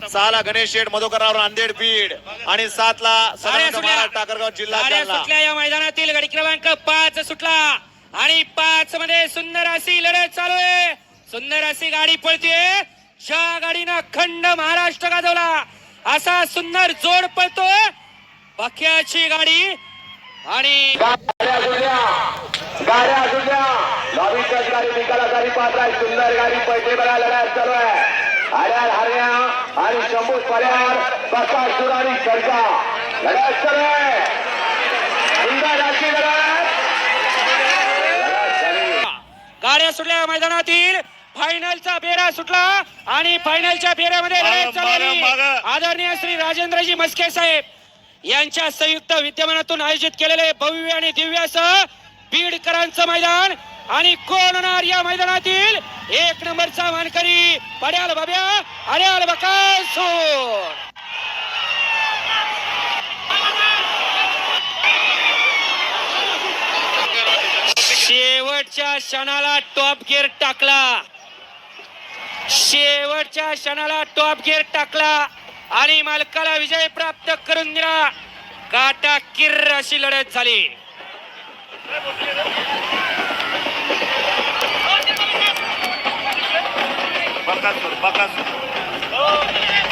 सहाला गणेश शेठ मधुकरराव नांदेड बीड आणि सुटल्या. महाराज टाकरगाव जिल्हा सुटल्या या मैदानातील गडी क्रमांक पाच सुटला. आणि पाच मध्ये सुंदर अशी लढत चालू आहे. सुंदर अशी गाडी पळतीये. ज्या गाडीनं खंड महाराष्ट्र गाजवला असा सुंदर जोड पळतोय. बख्याची गाडी आणि गाड्या गाडी निकाला गाडी पात्र आहे. सुंदर गाडी पैसे बघा लढायला चालू आहे. हड्याळ हरण्या आणि शंभू पर्यार बकासूर आणि लढाई लढाई आहे. गाड्या सुटल्या मैदानातील फायनलचा बेरा सुटला आणि फायनलच्या बेऱ्यामध्ये झाली. आदरणीय श्री राजेंद्रजी मस्के साहेब यांच्या संयुक्त विद्यमानातून आयोजित केलेले भव्य आणि दिव्य असं बीडकरांचं मैदान आणि कोण होणार या मैदानातील? एक नंबरचा मानकरी पड्याल बाब्या अड्याल बकासूर शेवटच्या क्षणाला टॉप गिअर टाकला. शेवटच्या क्षणाला टॉप गिअर टाकला आणि मालकाला विजय प्राप्त करून दिला. काटा किर्र अशी लढत झाली. 爆発する爆発する。